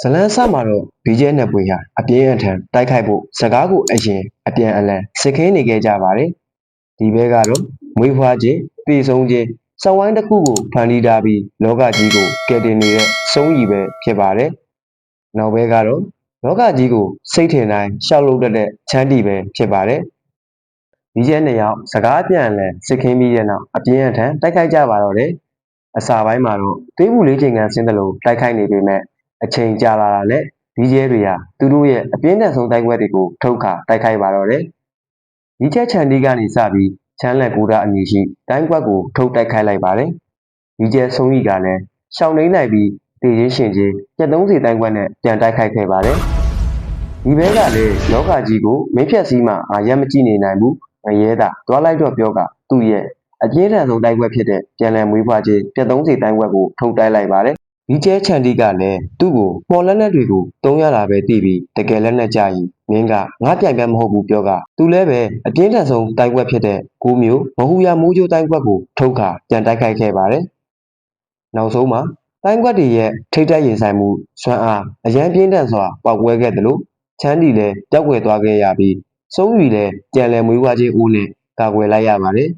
ဇလန်းဆမှာတော့ဘီကျဲနှစ်ပွေဟာအပြင်းအထန်တိုက်ခိုက်ဖို့စကားကိုအရင်အပြန်အလှန်စစ်ခင်းနေခဲ့ကြပါတယ်ဒီဘဲကတော့မွေးဖွားခြင်းပြည်ဆုံးခြင်းစဝိုင်းတစ်ခုကိုဖန်တီးထားပြီးလောကကြီးကိုကယ်တင်နေတဲ့စုံးရီပဲဖြစ်ပါတယ်နောက်ဘဲကတော့လောကကြီးကိုစိတ်ထင်တိုင်းရှောက်လုပ်တတ်တဲ့ချမ်းတီပဲဖြစ်ပါတယ်ဒီကျဲနှစ်ယောက်စကားပြန်အလှန်စစ်ခင်းပြီးတဲ့နောက်အပြင်းအထန်တိုက်ခိုက်ကြပါတော့တယ်အစာပိုင်းမှာတော့သွေးပူလေးချိန်ကန်ဆင်းတယ်လို့တိုက်ခိုက်နေပေမဲ့ အချိန်ကြာလာတာနဲ့ဒီကျဲတွေဟာသူတို့ရဲ့အပြင်းထန်ဆုံးတိုက်ပွဲတွေကိုထုတ်ခါတိုက်ခိုက်ပါတော့တယ်။ဒီချက်ချန်ဒီကနေစပြီးချမ်းလက်ကူတာအမည်ရှိတိုင်းကွက်ကိုထုတ်တိုက်ခိုက်လိုက်ပါတယ်။ဒီကျဲဆုံးကြီးကလည်းရှောင်းနေနိုင်ပြီးတည်ရင်းရှင်ချင်းကြက်သုံးစီတိုင်းကွက်နဲ့ပြန်တိုက်ခိုက်ခဲ့ပါတယ်။ဒီဘဲကလည်းလောကကြီးကိုမင်းဖြတ်စည်းမှအာရက်မကြည့်နေနိုင်ဘူးငရဲတာသွားလိုက်တော့ပြောကသူ့ရဲ့အပြင်းထန်ဆုံးတိုက်ပွဲဖြစ်တဲ့ပြန်လည်မွေးဖွားခြင်းကြက်သုံးစီတိုင်းကွက်ကိုထုတ်တိုက်လိုက်ပါတယ် ဒီကျဲချန်တီကလည်းသူ့ကိုမော်လက်လက်တွေကိုတုံးရတာပဲသိပြီးတကယ်လက်နဲ့ကြာရင်မင်းကငါပြိုင်ပြတ်မဟုတ်ဘူးပြောကသူလည်းပဲအပြင်းထန်ဆုံးတိုက်ကွက်ဖြစ်တဲ့ကိုမျိုးမဟူရမိုးချိုးတိုက်ကွက်ကိုထုတ်ခါပြန်တိုက်ခိုက်ခဲ့ပါတယ်။နောက်ဆုံးမှာတိုက်ကွက်တွေရဲ့ထိတ်တက်ရင်ဆိုင်မှုဆွမ်းအားအရန်ပြင်းထန်စွာပေါက်ကွဲခဲ့တယ်လို့ချမ်းတီလည်းကြောက်ွယ်သွားခဲ့ရပြီးစုံးရီလည်းကြံလည်မွေးဝါးခြင်းဦးနဲ့ကာကွယ်လိုက်ရပါတယ်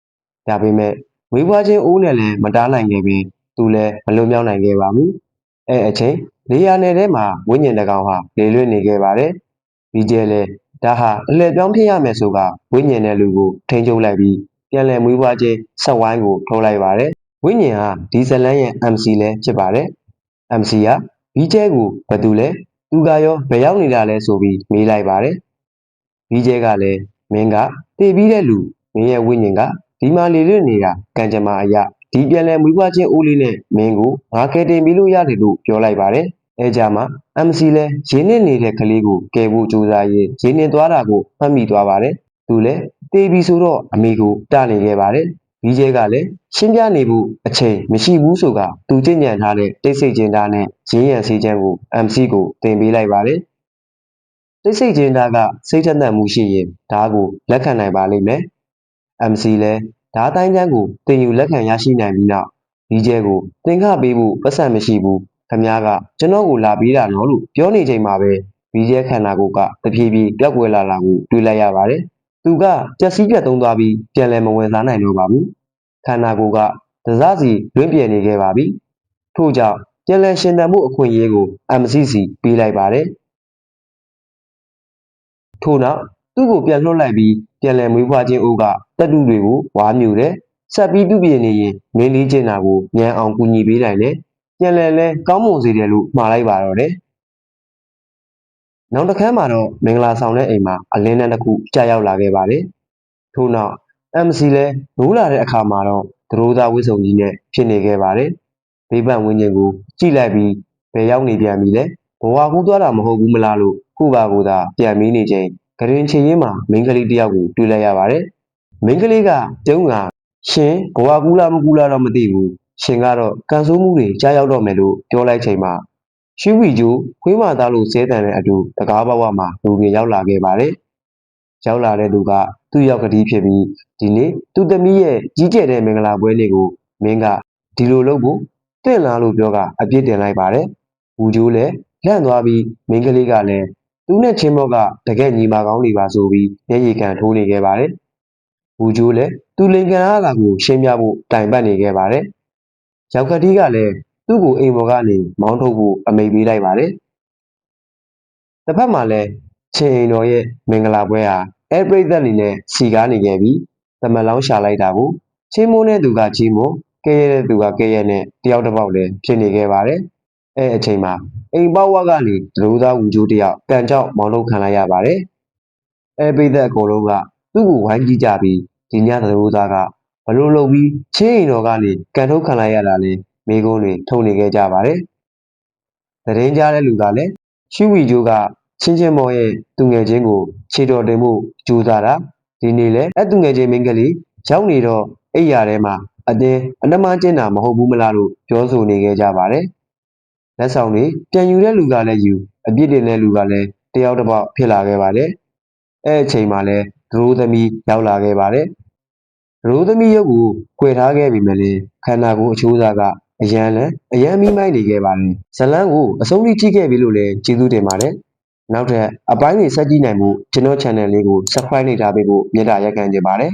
။ဒါပေမဲ့မွေးဝါးခြင်းဦးနဲ့လည်းမတားနိုင်ခဲ့ပြီး သူလည်းမလွန်မြောက်နိုင်ခဲ့ပါဘူး။အဲအချိန်လေယာနယ်ထဲမှာဝိညာဉ်တစ်ကောင်ဟာလေလွင့်နေခဲ့ပါတယ်။ဒီကျဲလဲဒါဟာအလှည့်ပြောင်းဖြစ်ရမယ်ဆိုကဝိညာဉ်တဲ့လူကိုထိန်းချုပ်လိုက်ပြီးပြန်လည်မွေးဖွားခြင်းဆက်ဝိုင်းကိုထုတ်လိုက်ပါတယ်။ဝိညာဉ်ဟာဒီဇလန်ရဲ့ MC လဲဖြစ်ပါတယ်။ MC ကဒီကျဲကိုဘယ်သူလဲသူကရောဘယ်ရောက်နေတာလဲဆိုပြီးမေးလိုက်ပါတယ်။ဒီကျဲကလည်းမင်းကတည်ပြီးတဲ့လူမင်းရဲ့ဝိညာဉ်ကဒီမှာလေလွင့်နေတာကံကြမ္မာအရာ ဒီပြန်လဲမွေးဖွားခြင်းအိုးလေးနဲ့မင်းကိုငါကယ်တင်ပြီးလို့ရတယ်လို့ပြောလိုက်ပါတယ်။အဲကြမှာ MC လဲရင်းနှင်းနေတဲ့ကလေးကိုကယ်ဖို့ကြိုးစားရင်းရင်းနှင်းသွားတာကိုမှတ်မိသွားပါတယ်။သူလည်းတေးပြီဆိုတော့အမေကိုတနေခဲ့ပါတယ်။ဒီကျဲကလည်းရှင်းပြနေဖို့အချိန်မရှိဘူးဆိုကသူကြင်ညံထားတဲ့တိတ်ဆိတ်ကျင်သားနဲ့ရင်းရံစည်းချမ်းကို MC ကိုတင်ပေးလိုက်ပါတယ်။တိတ်ဆိတ်ကျင်သားကစိတ်ထက်သန်မှုရှိရင်ဒါကိုလက်ခံနိုင်ပါလိမ့်မယ်။ MC လဲ ဓာတ်တိုင်းချမ်းကိုတင်ယူလက်ခံရရှိနိုင်ပြီးနောက်ဒီကျဲကိုသင်္ခပေးဖို့ပတ်စံမရှိဘူးခမားကကျွန်တော်ကိုလာပေးတာနော်လို့ပြောနေချိန်မှာပဲဒီကျဲခန္ဓာကိုယ်ကတဖြည်းဖြည်းပြောက်ကွယ်လာတာကိုတွေ့လိုက်ရပါတယ်သူကပျက်စီးပြတ်သုံးသွားပြီးပြန်လည်မဝင်စားနိုင်တော့ပါဘူးခန္ဓာကိုယ်ကဒဇစီလွင့်ပြဲနေခဲ့ပါပြီထို့ကြောင့်ပြန်လည်ရှင်သန်မှုအခွင့်အရေးကို MCC ပေးလိုက်ပါတယ်ထို့နောက် သူ့ကိုပြန်လွှတ်လိုက်ပြီးပြန်လည်မွေးဖွားခြင်းအိုးကတက်တူတွေကိုဝါမြူတယ်ဆက်ပြီးပြုပြင်နေရင်မင်းလေးကျင်တာကိုညံအောင်ကူညီပေးနိုင်တယ်ပြန်လည်လဲကောင်းမွန်စေတယ်လို့မှားလိုက်ပါတော့တယ်နောက်တစ်ခါမှာတော့မင်္ဂလာဆောင်တဲ့အိမ်မှာအလင်းနဲ့တစ်ခုကြာရောက်လာခဲ့ပါတယ်ထို့နောက် MC လဲနိုးလာတဲ့အခါမှာတော့သရိုးသားဝိစုံကြီးနဲ့ဖြစ်နေခဲ့ပါတယ်ဘေးပန့်ဝင်းကျင်ကိုကြည့်လိုက်ပြီးဘယ်ရောက်နေပြန်ပြီလဲဘဝကူးသွားတာမဟုတ်ဘူးမလားလို့ခုပါကူသာပြန်ပြီးနေချိန် ဂရင်ချင်ရင်းမှာမိန်းကလေးတစ်ယောက်ကိုတွေ့လိုက်ရပါတယ်မိန်းကလေးကကျုံးကရှင်ဘဝကူးလားမကူးလားတော့မသိဘူးရှင်ကတော့ကန်ဆိုးမှုတွေကြားရောက်တော့မယ်လို့ပြောလိုက်ချိန်မှာရှူဝီကျိုးခွေးမသားလို့စဲတန်တဲ့အတူတကားဘဝမှာလူတွေရောက်လာခဲ့ပါတယ်ရောက်လာတဲ့သူကသူ့ရောက်ကတိဖြစ်ပြီးဒီနေ့သူ့သမီးရဲ့ကြီးကျယ်တဲ့မင်္ဂလာပွဲလေးကိုမင်းကဒီလိုလုပ်ဖို့တင့်လားလို့ပြောကအပြစ်တင်လိုက်ပါတယ်။ဘူကျိုးလည်းလန့်သွားပြီးမင်းကလေးကလည်း သူနဲ့ချင်းမော့ကတကယ်ညီမကောင်းနေပါဆိုပြီးမျက်ရည်ကန်ထိုးနေခဲ့ပါတယ်။ဘူကျိုးလည်းသူလင်ကန်အားလာကိုရှင်းပြဖို့တိုင်ပတ်နေခဲ့ပါတယ်။ရောက်ကတိကလည်းသူ့ကိုအိမ်ပေါ်ကနေမောင်းထုတ်ဖို့အမိန့်ပေးလိုက်ပါတယ်။တစ်ဖက်မှာလည်းချင်းအိမ်တော်ရဲ့မင်္ဂလာပွဲဟာအဲပရိသတ်နေနဲ့စီကားနေခဲ့ပြီးသမက်လောင်းရှာလိုက်တာကိုချင်းမိုးတဲ့သူကချင်းမိုးကဲရတဲ့သူကကဲရနဲ့တယောက်တစ်ပေါက်လည်းဖြစ်နေခဲ့ပါတယ်။ အဲအချိန်မှာအိမ်ပေါက်ဝက်ကနေဒရိုးသားဝူကျိုးတယောက်ကန်ကြောက်မောင်းထုတ်ခံလိုက်ရပါတယ်။အဲပရိသတ်အကုန်လုံးကသူ့ကိုဝိုင်းကြည့်ကြပြီးဒီညဒရိုးသားကဘလို့လုပ်ပြီးချင်းအိမ်တော်ကနေကန်ထုတ်ခံလိုက်ရတာလဲမိကုန်းတွေထုတ်နေခဲ့ကြပါတယ်။သတင်းကြားတဲ့လူကလည်းရှူဝီကျိုးကချင်းချင်းမော်ရဲ့သူငယ်ချင်းကိုခြေတော်တင်မှုကြိုးစားတာဒီနေ့လဲအဲ့သူငယ်ချင်းမင်းကလေးရောက်နေတော့အိယာထဲမှာအတင်းအနှမကျင်းတာမဟုတ်ဘူးမလားလို့ပြောဆိုနေခဲ့ကြပါတယ် လက်ဆောင်တွေပြန်ယူတဲ့လူကလည်းယူအပြစ်တင်တဲ့လူကလည်းတယောက်တစ်ပေါက်ဖြစ်လာခဲ့ပါတယ်အဲ့အချိန်မှာလဲဒရိုးသမီးရောက်လာခဲ့ပါတယ်ဒရိုးသမီးရုပ်ကို꿰ထားခဲ့ပြီမလဲခန္ဓာကိုယ်အချိုးစားကအရန်လည်းအရန်မိမိုက်နေခဲ့ပါတယ်ဇလန်းကိုအဆုံးထိကြည့်ခဲ့ပြီလို့လည်းကျေးဇူးတင်ပါတယ်နောက်ထပ်အပိုင်းတွေဆက်ကြည့်နိုင်မှုကျွန်တော် channel လေးကို subscribe လုပ်ထားပေးဖို့မေတ္တာရက်ခံချင်ပါတယ်